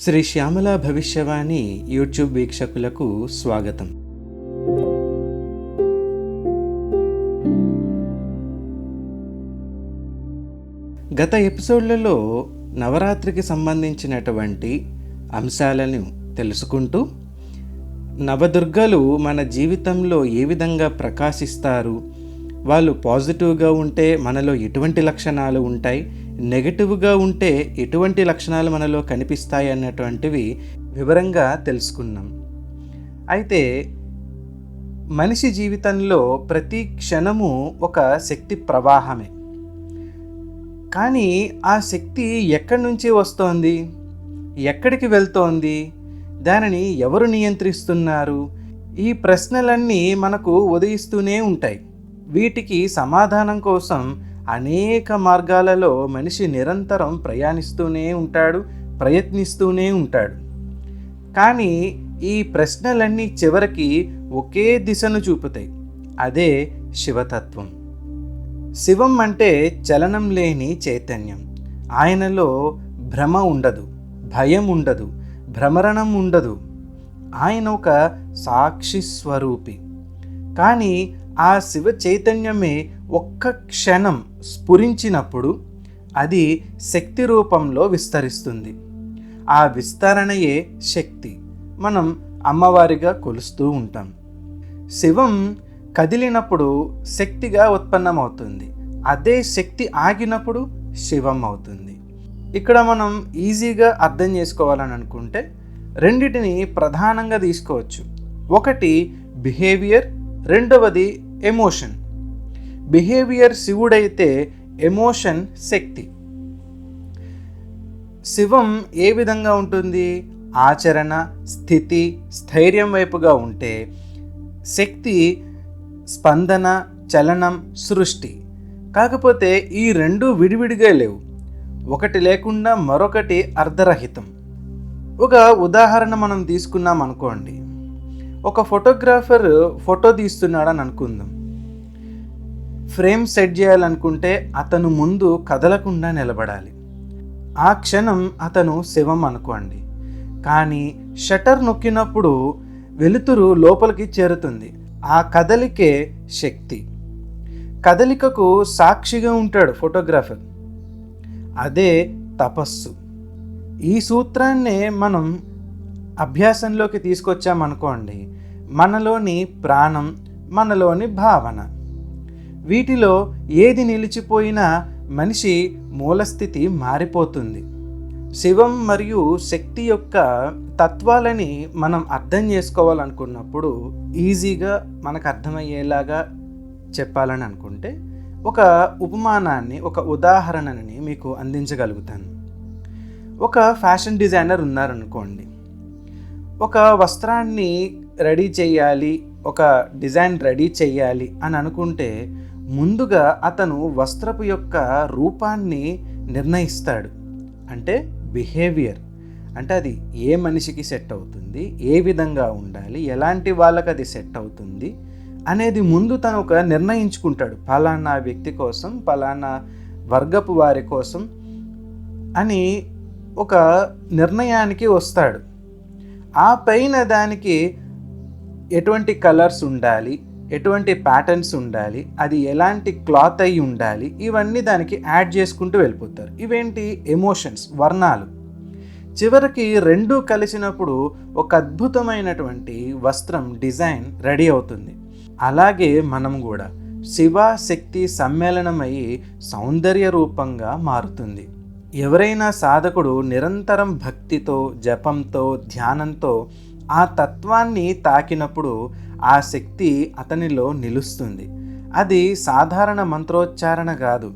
Shri Shyamala భవిష్యవాణి YouTube వీక్షకులకు స్వాగతం. గత ఎపిసోడ్లలో నవరాత్రికి సంబంధించినటువంటి అంశాలను తెలుసుకుంటూ నవదుర్గలు మన జీవితంలో ఏ విధంగా ప్రకాశిస్తారు వాళ్ళు పాజిటివ్గా ఉంటే మనలో ఎటువంటి లక్షణాలు ఉంటాయి నెగటివ్గా ఉంటే ఎటువంటి లక్షణాలు మనలో కనిపిస్తాయి అన్నటువంటివి వివరంగా తెలుసుకున్నాం. అయితే మనిషి జీవితంలో ప్రతి క్షణము ఒక శక్తి ప్రవాహమే. కానీ ఆ శక్తి ఎక్కడి నుంచి వస్తోంది? ఎక్కడికి వెళ్తోంది? దానిని ఎవరు నియంత్రిస్తున్నారు? ఈ ప్రశ్నలన్నీ మనకు ఉదయిస్తూనే ఉంటాయి. వీటికి సమాధానం కోసం అనేక మార్గాలలో మనిషి నిరంతరం ప్రయాణిస్తూనే ఉంటాడు ప్రయత్నిస్తూనే ఉంటాడు. కానీ ఈ ప్రశ్నలన్నీ చివరికి ఒకే దిశను చూపుతాయి. అదే శివతత్వం. శివం అంటే చలనం లేని చైతన్యం. ఆయనలో భ్రమ ఉండదు భయం ఉండదు భ్రమరణం ఉండదు. ఆయన ఒక సాక్షి స్వరూపి. కానీ ఆ శివ చైతన్యమే ఒక్క క్షణం స్ఫురించినప్పుడు అది శక్తి రూపంలో విస్తరిస్తుంది. ఆ విస్తరణయే శక్తి. మనం అమ్మవారిగా కొలుస్తూ ఉంటాం. శివం కదిలినప్పుడు శక్తిగా ఉత్పన్నమవుతుంది. అదే శక్తి ఆగినప్పుడు శివం అవుతుంది. ఇక్కడ మనం ఈజీగా అర్థం చేసుకోవాలని అనుకుంటే రెండిటిని ప్రధానంగా తీసుకోవచ్చు. ఒకటి బిహేవియర్ రెండవది ఎమోషన్ బిహేవియర్ శివుడైతే ఎమోషన్ శక్తి. శివం ఏ విధంగా ఉంటుంది? ఆచరణ స్థితి స్థైర్యం వైపుగా ఉంటే శక్తి స్పందన చలనం సృష్టి. కాకపోతే ఈ రెండు విడివిడిగా లేవు. ఒకటి లేకుండా మరొకటి అర్ధరహితం. ఒక ఉదాహరణ మనం తీసుకున్నాం అనుకోండి ఒక ఫోటోగ్రాఫర్ ఫోటో తీస్తున్నాడని అనుకుందాం. ఫ్రేమ్ సెట్ చేయాలనుకుంటే అతను ముందు కదలకుండా నిలబడాలి. ఆ క్షణం అతను శివం అనుకోండి. కానీ షటర్ నొక్కినప్పుడు వెలుతురు లోపలికి చేరుతుంది. ఆ కదలికే శక్తి. కదలికకు సాక్షిగా ఉంటాడు ఫోటోగ్రాఫర్. అదే తపస్సు. ఈ సూత్రాన్నే మనం అభ్యాసంలోకి తీసుకొచ్చామనుకోండి మనలోని ప్రాణం మనలోని భావన. వీటిలో ఏది నిలిచిపోయినా మనిషి మూలస్థితి మారిపోతుంది. శివం మరియు శక్తి యొక్క తత్వాలని మనం అర్థం చేసుకోవాలనుకున్నప్పుడు ఈజీగా మనకు అర్థమయ్యేలాగా చెప్పాలని అనుకుంటే ఒక ఉపమానాన్ని ఒక ఉదాహరణని మీకు అందించగలుగుతాను. ఒక ఫ్యాషన్ డిజైనర్ ఉన్నారనుకోండి ఒక వస్త్రాన్ని రెడీ చేయాలి ఒక డిజైన్ రెడీ చేయాలి అని అనుకుంటే ముందుగా అతను వస్త్రపు యొక్క రూపాన్ని నిర్ణయిస్తాడు. అంటే బిహేవియర్. అంటే అది ఏ మనిషికి సెట్ అవుతుంది ఏ విధంగా ఉండాలి ఎలాంటి వాళ్ళకి అది సెట్ అవుతుంది అనేది ముందు తను ఒక నిర్ణయించుకుంటాడు. పలానా వ్యక్తి కోసం పలానా వర్గపు వారి కోసం అని ఒక నిర్ణయానికి వస్తాడు. ఆ పైన దానికి ఎటువంటి కలర్స్ ఉండాలి ఎటువంటి ప్యాటర్న్స్ ఉండాలి అది ఎలాంటి క్లాత్ అయి ఉండాలి ఇవన్నీ దానికి యాడ్ చేసుకుంటూ వెళ్ళిపోతారు. ఇవేంటి? ఎమోషన్స్ వర్ణాలు. చివరికి రెండు కలిసినప్పుడు ఒక అద్భుతమైనటువంటి వస్త్రం డిజైన్ రెడీ అవుతుంది. అలాగే మనం కూడా శివ శక్తి సమ్మేళనమయ్యి సౌందర్య రూపంగా మారుతుంది. ఎవరైనా సాధకుడు నిరంతరం భక్తితో జపంతో ధ్యానంతో ఆ తత్వాన్ని తాకినప్పుడు ఆ శక్తి అతనిలో నిలుస్తుంది. అది సాధారణ మంత్రోచ్చారణ కాదు.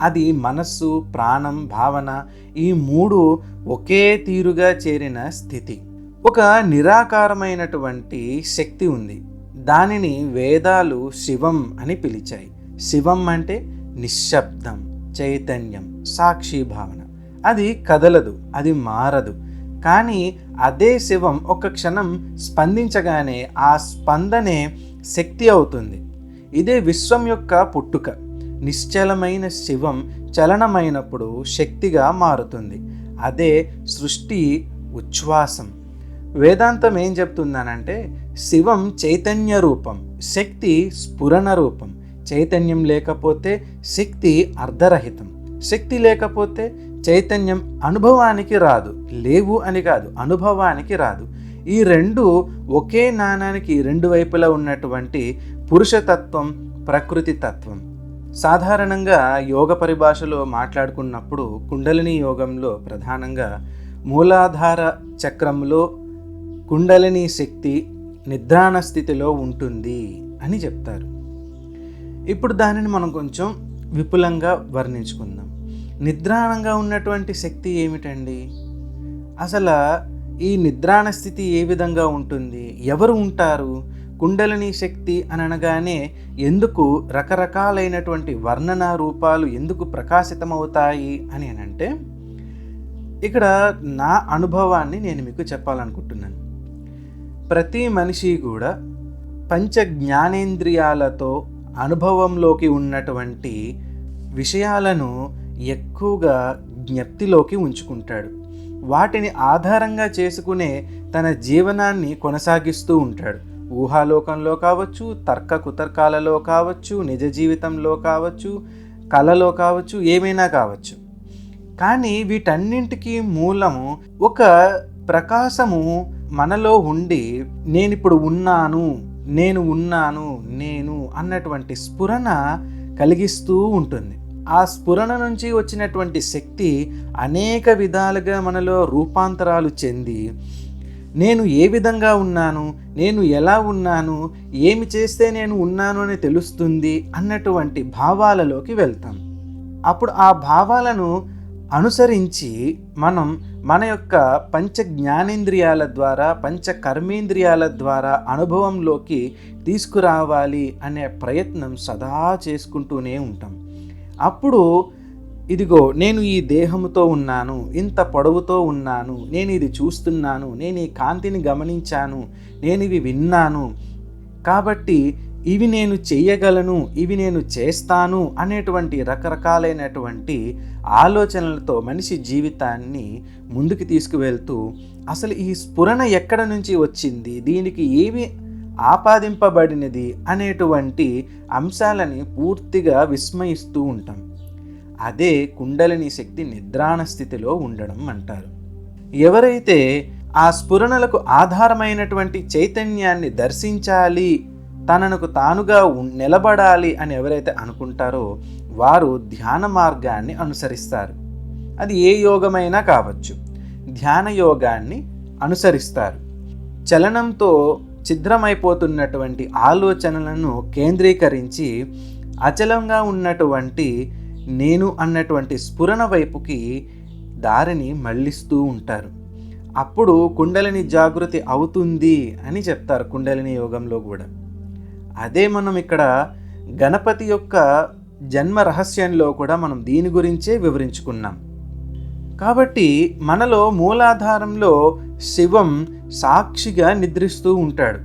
అది మనస్సు ప్రాణం భావన ఈ మూడు ఒకే తీరుగా చేరిన స్థితి. ఒక నిరాకారమైనటువంటి శక్తి ఉంది. దానిని వేదాలు శివం అని పిలిచాయి. శివం అంటే నిశ్శబ్దం చైతన్యం. సాక్షి భావన. అది కదలదు అది మారదు. కానీ అదే శివం ఒక క్షణం స్పందించగానే ఆ స్పందనే శక్తి అవుతుంది. ఇదే విశ్వం యొక్క పుట్టుక. నిశ్చలమైన శివం చలనమైనప్పుడు శక్తిగా మారుతుంది. అదే సృష్టి ఉచ్ఛ్వాసం. వేదాంతం ఏం చెప్తుందనంటే శివం చైతన్య రూపం శక్తి స్ఫురణ రూపం. చైతన్యం లేకపోతే శక్తి అర్ధరహితం. శక్తి లేకపోతే చైతన్యం అనుభవానికి రాదు లేవు అని కాదు అనుభవానికి రాదు. ఈ రెండు ఒకే నాణానికి రెండు వైపులా ఉన్నటువంటి పురుషతత్వం ప్రకృతి తత్వం. సాధారణంగా యోగ పరిభాషలో మాట్లాడుకున్నప్పుడు కుండలిని యోగంలో ప్రధానంగా మూలాధార చక్రంలో కుండలిని శక్తి నిద్రాణ స్థితిలో ఉంటుంది అని చెప్తారు. ఇప్పుడు దానిని మనం కొంచెం విపులంగా వర్ణించుకుందాం. నిద్రాణంగా ఉన్నటువంటి శక్తి ఏమిటండి? అసలు ఈ నిద్రాణ స్థితి ఏ విధంగా ఉంటుంది? ఎవరు ఉంటారు? కుండలిని శక్తి అని అనగానే ఎందుకు రకరకాలైనటువంటి వర్ణన రూపాలు ఎందుకు ప్రకాశితమవుతాయి అని అంటే ఇక్కడ నా అనుభవాన్ని నేను మీకు చెప్పాలనుకుంటున్నాను. ప్రతి మనిషి కూడా పంచ జ్ఞానేంద్రియాలతో అనుభవంలోకి ఉన్నటువంటి విషయాలను ఎక్కువగా జ్ఞప్తిలోకి ఉంచుకుంటాడు. వాటిని ఆధారంగా చేసుకునే తన జీవనాన్ని కొనసాగిస్తూ ఉంటాడు. ఊహాలోకంలో కావచ్చు తర్క కుతర్కాలలో కావచ్చు నిజ జీవితంలో కావచ్చు కళలో కావచ్చు ఏమైనా కావచ్చు. కానీ వీటన్నింటికీ మూలము ఒక ప్రకాశము మనలో ఉండి నేను ఇప్పుడు ఉన్నాను నేను ఉన్నాను నేను అన్నటువంటి స్ఫురణ కలిగిస్తూ ఉంటుంది. ఆ స్ఫురణ నుంచి వచ్చినటువంటి శక్తి అనేక విధాలుగా మనలో రూపాంతరాలు చెంది నేను ఏ విధంగా ఉన్నాను నేను ఎలా ఉన్నాను ఏమి చేస్తే నేను ఉన్నాను అని తెలుస్తుంది అన్నటువంటి భావాలలోకి వెళ్తాం. అప్పుడు ఆ భావాలను అనుసరించి మనం మన యొక్క పంచ జ్ఞానేంద్రియాల ద్వారా పంచ కర్మేంద్రియాల ద్వారా అనుభవంలోకి తీసుకురావాలి అనే ప్రయత్నం సదా చేసుకుంటూనే ఉంటాం. అప్పుడు ఇదిగో నేను ఈ దేహముతో ఉన్నాను ఇంత పొడవుతో ఉన్నాను నేను ఇది చూస్తున్నాను నేను ఈ కాంతిని గమనించాను నేను ఇవి విన్నాను కాబట్టి ఇవి నేను చెయ్యగలను ఇవి నేను చేస్తాను అనేటువంటి రకరకాలైనటువంటి ఆలోచనలతో మనిషి జీవితాన్ని ముందుకు తీసుకువెళ్తూ అసలు ఈ స్ఫురణ ఎక్కడ నుంచి వచ్చింది? దీనికి ఏమి ఆపాదింపబడినది అనేటువంటి అంశాలని పూర్తిగా విస్మయిస్తూ ఉంటాం. అదే కుండలిని శక్తి నిద్రాణ స్థితిలో ఉండడం అంటారు. ఎవరైతే ఆ స్ఫురణలకు ఆధారమైనటువంటి చైతన్యాన్ని దర్శించాలి తనకు తానుగా నిలబడాలి అని ఎవరైతే అనుకుంటారో వారు ధ్యాన మార్గాన్ని అనుసరిస్తారు. అది ఏ యోగమైనా కావచ్చు. ధ్యాన యోగాన్ని అనుసరిస్తారు. చలనంతో ఛిద్రమైపోతున్నటువంటి ఆలోచనలను కేంద్రీకరించి అచలంగా ఉన్నటువంటి నేను అన్నటువంటి స్ఫురణ వైపుకి దారిని మళ్ళిస్తూ ఉంటారు. అప్పుడు కుండలిని జాగృతి అవుతుంది అని చెప్తారు కుండలిని యోగంలో కూడా. అదే మనం ఇక్కడ గణపతి యొక్క జన్మ రహస్యంలో కూడా మనం దీని గురించే వివరించుకున్నాం. కాబట్టి మనలో మూలాధారంలో శివం సాక్షిగా నిద్రిస్తూ ఉంటాడు.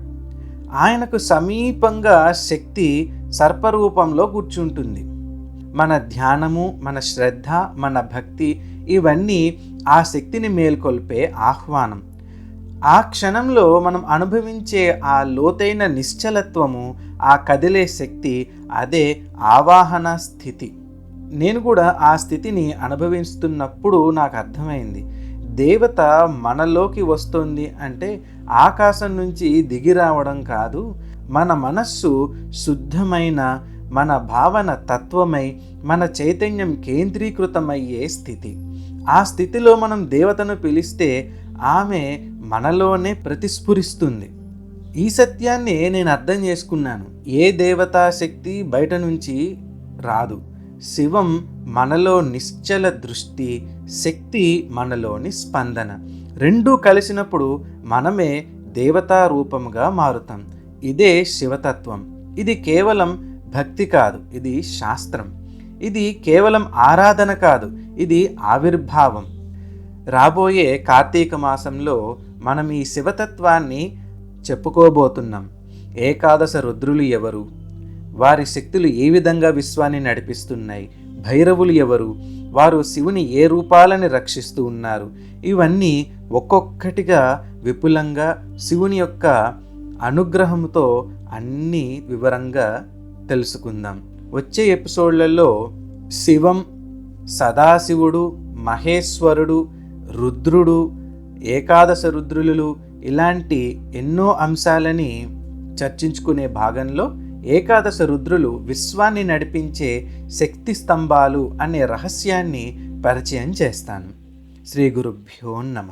ఆయనకు సమీపంగా శక్తి సర్పరూపంలో కూర్చుంటుంది. మన ధ్యానము మన శ్రద్ధ మన భక్తి ఇవన్నీ ఆ శక్తిని మేల్కొల్పే ఆహ్వానం. ఆ క్షణంలో మనం అనుభవించే ఆ లోతైన నిశ్చలత్వము ఆ కదిలే శక్తి అదే ఆవాహన స్థితి. నేను కూడా ఆ స్థితిని అనుభవిస్తున్నప్పుడు నాకు అర్థమైంది. దేవత మనలోకి వస్తుంది అంటే ఆకాశం నుంచి దిగి రావడం కాదు. మన మనస్సు శుద్ధమైన మన భావన తత్వమై మన చైతన్యం కేంద్రీకృతమయ్యే స్థితి. ఆ స్థితిలో మనం దేవతను పిలిస్తే ఆమె మనలోనే ప్రతిస్ఫురిస్తుంది. ఈ సత్యాన్ని నేను అర్థం చేసుకున్నాను. ఏ దేవతా శక్తి బయట నుంచి రాదు. శివం మనలో నిశ్చల దృష్టి శక్తి మనలోని స్పందన. రెండూ కలిసినప్పుడు మనమే దేవతా రూపముగా మారుతాం. ఇదే శివతత్వం. ఇది కేవలం భక్తి కాదు ఇది శాస్త్రం. ఇది కేవలం ఆరాధన కాదు ఇది ఆవిర్భావం. రాబోయే కార్తీక మాసంలో మనం ఈ శివతత్వాన్ని చెప్పుకోబోతున్నాం. ఏకాదశ రుద్రులు ఎవరు? వారి శక్తులు ఏ విధంగా విశ్వాన్ని నడిపిస్తున్నాయి? భైరవులు ఎవరు? వారు శివుని ఏ రూపాలని రక్షిస్తూ ఉన్నారు? ఇవన్నీ ఒక్కొక్కటిగా విపులంగా శివుని యొక్క అనుగ్రహంతో అన్నీ వివరంగా తెలుసుకుందాం. వచ్చే ఎపిసోడ్లలో శివం సదాశివుడు మహేశ్వరుడు రుద్రుడు ఏకాదశ రుద్రులు ఇలాంటి ఎన్నో అంశాలని చర్చించుకునే భాగంలో ఏకాదశ రుద్రులు విశ్వాన్ని నడిపించే శక్తి స్తంభాలు అనే రహస్యాన్ని పరిచయం చేస్తాను. శ్రీ గురుభ్యో నమ.